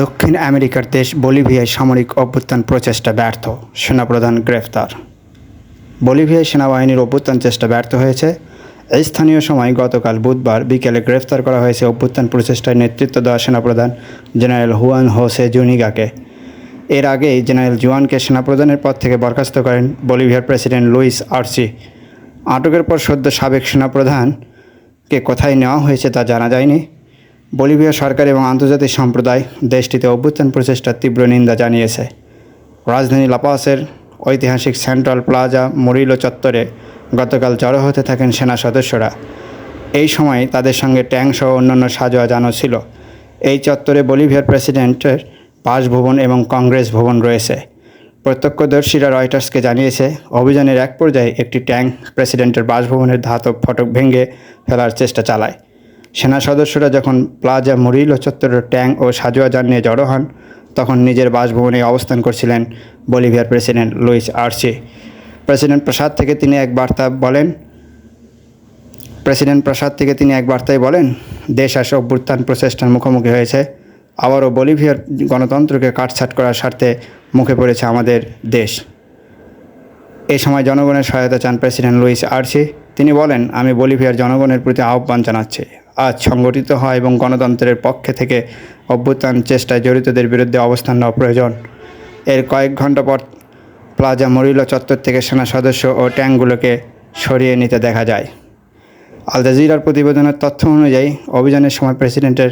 দক্ষিণ আমেরিকার দেশ বলিভিয়ায় সামরিক অভ্যুত্থান প্রচেষ্টা ব্যর্থ। সেনাপ্রধান গ্রেফতার। বলিভিয়ায় সেনাবাহিনীর অভ্যুত্থান চেষ্টা ব্যর্থ হয়েছে। স্থানীয় সময় গতকাল বুধবার বিকেলে গ্রেফতার করা হয়েছে অভ্যুত্থান প্রচেষ্টায় নেতৃত্ব দেওয়া সেনাপ্রধান জেনারেল হুয়ান হোসে জুনিগাকে। এর আগেই জেনারেল জুয়ানকে সেনাপ্রধানের পদ থেকে বরখাস্ত করেন বলিভিয়ার প্রেসিডেন্ট লুইস আর্সি আটকের পর সদ্য সাবেক সেনাপ্রধানকে কোথায় নেওয়া হয়েছে তা জানা যায়নি। বলিভিয়া সরকার এবং আন্তর্জাতিক সম্প্রদায় দেশটিতে অভ্যুত্থান প্রচেষ্টার তীব্র নিন্দা জানিয়েছে। রাজধানী লাপাসের ঐতিহাসিক সেন্ট্রাল প্লাজা মরিলো চত্বরে গতকাল জড়ো হতে থাকেন সেনা সদস্যরা। এই সময় তাদের সঙ্গে ট্যাঙ্ক সহ অন্যান্য সাজোয়া জানো ছিল। এই চত্বরে বলিভিয়ার প্রেসিডেন্টের বাসভবন এবং কংগ্রেস ভবন রয়েছে। প্রত্যক্ষদর্শীরা রয়টার্সকে জানিয়েছে, অভিযানের এক পর্যায়ে একটি ট্যাঙ্ক প্রেসিডেন্টের বাসভবনের ধাতব ফটক ভেঙে ফেলার চেষ্টা চালায়। সেনা সদস্যরা যখন প্লাজা মরিলো চত্বরের ট্যাং ও সাজোয়া যান নিয়ে জড়ো হন, তখন নিজের বাসভবনে অবস্থান করছিলেন বলিভিয়ার প্রেসিডেন্ট লুইস আর্সি প্রেসিডেন্ট প্রাসাদ থেকে তিনি এক বার্তা বলেন, প্রেসিডেন্ট প্রাসাদ থেকে তিনি এক বার্তায় বলেন, দেশ আসে অভ্যুত্থান প্রচেষ্টার মুখোমুখি হয়েছে। আবারও বলিভিয়ার গণতন্ত্রকে কাটছাট করার স্বার্থে মুখে পড়েছে আমাদের দেশ। এ সময় জনগণের সহায়তা চান প্রেসিডেন্ট লুইস আর্সি তিনি বলেন, আমি বলিভিয়ার জনগণের প্রতি আহ্বান জানাচ্ছি। আজ সংগঠিত হয় এবং গণতন্ত্রের পক্ষে থেকে অভ্যুত্থান চেষ্টায় জড়িতদের বিরুদ্ধে অবস্থান নেওয়া প্রয়োজন। এর কয়েক ঘণ্টা পর প্লাজা মরিলো চত্বর থেকে সেনা সদস্য ও ট্যাঙ্কগুলোকে সরিয়ে নিতে দেখা যায়। আল জাজিরার প্রতিবেদনের তথ্য অনুযায়ী, অভিযানের সময় প্রেসিডেন্টের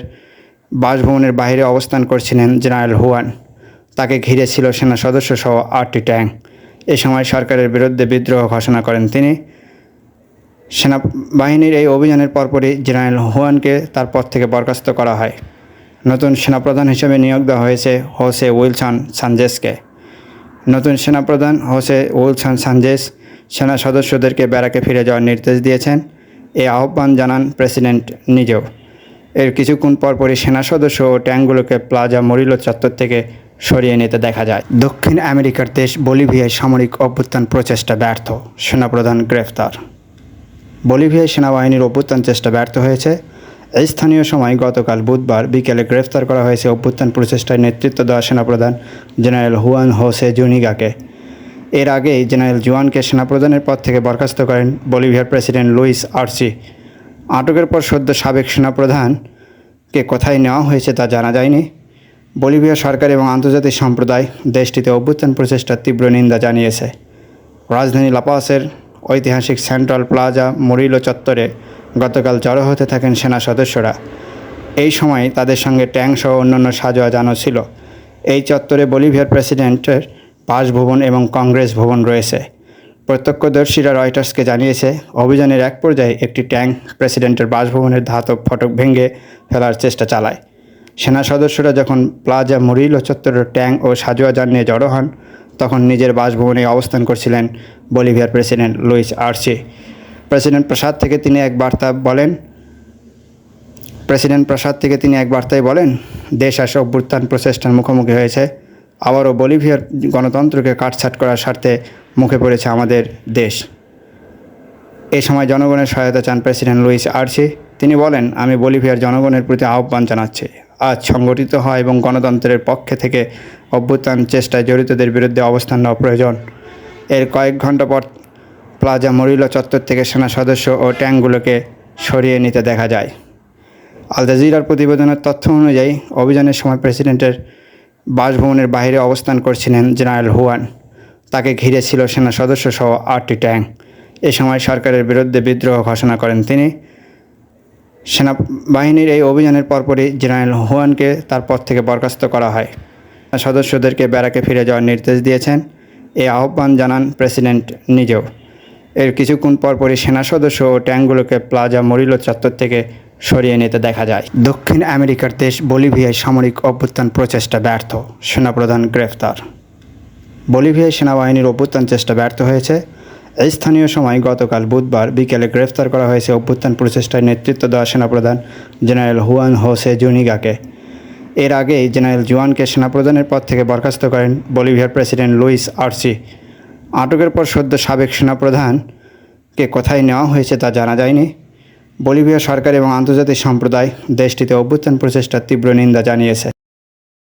বাসভবনের বাইরে অবস্থান করছিলেন জেনারেল হুয়ান। তাকে ঘিরে ছিল সেনা সদস্য সহ আটটি ট্যাঙ্ক। এ সময় সরকারের বিরুদ্ধে বিদ্রোহ ঘোষণা করেন তিনি। সেনাবাহিনীর এই অভিযানের পরপরই জেনারেল হুয়ানকে তার পদ থেকে বরখাস্ত করা হয়। নতুন সেনাপ্রধান হিসেবে নিয়োগ দেওয়া হয়েছে হোসে উইলসন সানজেসকে। নতুন সেনাপ্রধান হোসে উইলসন সানজেস সেনা সদস্যদেরকে ব্যারাকে ফিরে যাওয়ার নির্দেশ দিয়েছেন। এই আহ্বান জানান প্রেসিডেন্ট নিজেও। এর কিছুক্ষণ পরপরই সেনা সদস্য ও ট্যাঙ্কগুলোকে প্লাজা মরিলো চত্বর থেকে সরিয়ে নিতে দেখা যায়। দক্ষিণ আমেরিকার দেশ বলিভিয়ায় সামরিক অভ্যুত্থান প্রচেষ্টা ব্যর্থ, সেনাপ্রধান গ্রেফতার। বলিভিয়ায় সেনাবাহিনীর অভ্যুত্থান চেষ্টা ব্যর্থ হয়েছে। এই স্থানীয় সময় গতকাল বুধবার বিকেলে গ্রেফতার করা হয়েছে অভ্যুত্থান প্রচেষ্টায় নেতৃত্ব দেওয়া সেনাপ্রধান জেনারেল হুয়ান হোসে জুনিগাকে। এর আগেই জেনারেল জুয়ানকে সেনাপ্রধানের পদ থেকে বরখাস্ত করেন বলিভিয়ার প্রেসিডেন্ট লুইস আর্সি আটকের পর সদ্য সাবেক সেনাপ্রধানকে কোথায় নেওয়া হয়েছে তা জানা যায়নি। বলিভিয়া সরকার এবং আন্তর্জাতিক সম্প্রদায় দেশটিতে অভ্যুত্থান প্রচেষ্টার তীব্র নিন্দা জানিয়েছে। রাজধানী লাপাসের ঐতিহাসিক সেন্ট্রাল প্লাজা মরিলো চত্বরে গতকাল জড়ো হতে থাকেন সেনা সদস্যরা। এই সময় তাদের সঙ্গে ট্যাঙ্ক সহ অন্যান্য সাজোয়া জানো ছিল। এই চত্বরে বলিভিয়ার প্রেসিডেন্টের বাসভবন এবং কংগ্রেস ভবন রয়েছে। প্রত্যক্ষদর্শীরা রয়টার্সকে জানিয়েছে, অভিযানের এক পর্যায়ে একটি ট্যাঙ্ক প্রেসিডেন্টের বাসভবনের ধাতব ফটক ভেঙে ফেলার চেষ্টা চালায়। সেনা সদস্যরা যখন প্লাজা মরিলো চত্বরের ট্যাঙ্ক ও সাজোয়া যান নিয়ে জড়ো হন তখন নিজের বাসভবনে অবস্থান করছিলেন বলিভিয়ার প্রেসিডেন্ট লুইস আর্সি প্রেসিডেন্ট প্রাসাদ থেকে তিনি এক বার্তা বলেন, প্রেসিডেন্ট প্রাসাদ থেকে তিনি এক বার্তায় বলেন, দেশ আসে অভ্যুত্থান প্রচেষ্টার মুখোমুখি হয়েছে। আবারও বলিভিয়ার গণতন্ত্রকে কাটছাট করার স্বার্থে মুখে পড়েছে আমাদের দেশ। এ সময় জনগণের সহায়তা চান প্রেসিডেন্ট লুইস আর্সি তিনি বলেন, আমি বলিভিয়ার জনগণের প্রতি আহ্বান জানাচ্ছি। আজ সংগঠিত হয় এবং গণতন্ত্রের পক্ষে থেকে অভ্যুত্থান চেষ্টায় জড়িতদের বিরুদ্ধে অবস্থান নেওয়া প্রয়োজন। এর কয়েক ঘণ্টা পর প্লাজা মরিলো চত্বর থেকে সেনা সদস্য ও ট্যাঙ্কগুলোকে সরিয়ে নিতে দেখা যায়। আল জাজিরার প্রতিবেদনের তথ্য অনুযায়ী, অভিযানের সময় প্রেসিডেন্টের বাসভবনের বাইরে অবস্থান করছিলেন জেনারেল হুয়ান। তাকে ঘিরে ছিল সেনা সদস্য সহ আটটি ট্যাঙ্ক। এ সময় সরকারের বিরুদ্ধে বিদ্রোহ ঘোষণা করেন তিনি। সেনাবাহিনীর এই অভিযানের পরপরই জেনারেল হুয়ানকে তার পদ থেকে বরখাস্ত করা হয়। সদস্যদেরকে ব্যারাকে ফিরে যাওয়ার নির্দেশ দিয়েছেন। এই আহ্বান জানান প্রেসিডেন্ট নিজেও। এর কিছুক্ষণ পরপরই সেনা সদস্য ও ট্যাঙ্কগুলোকে প্লাজা মরিলো চত্বর থেকে সরিয়ে নিতে দেখা যায়। দক্ষিণ আমেরিকার দেশ বলিভিয়ায় সামরিক অভ্যুত্থান প্রচেষ্টা ব্যর্থ। সেনাপ্রধান গ্রেফতার। বলিভিয়ায় সেনাবাহিনীর অভ্যুত্থান চেষ্টা ব্যর্থ হয়েছে। স্থানীয় সময় গতকাল বুধবার বিকেলে গ্রেফতার করা হয়েছে অভ্যুত্থান প্রচেষ্টায় নেতৃত্ব দেওয়া সেনাপ্রধান জেনারেল হুয়ান হোসে জুনিগাকে। এর আগেই জেনারেল জুয়ানকে সেনাপ্রধানের পদ থেকে বরখাস্ত করেন বলিভিয়ার প্রেসিডেন্ট লুইস আর্সি আটকের পর সদ্য সাবেক সেনাপ্রধানকে কোথায় নেওয়া হয়েছে তা জানা যায়নি। বলিভিয়া সরকার এবং আন্তর্জাতিক সম্প্রদায় দেশটিতে অভ্যুত্থান প্রচেষ্টার তীব্র নিন্দা জানিয়েছে।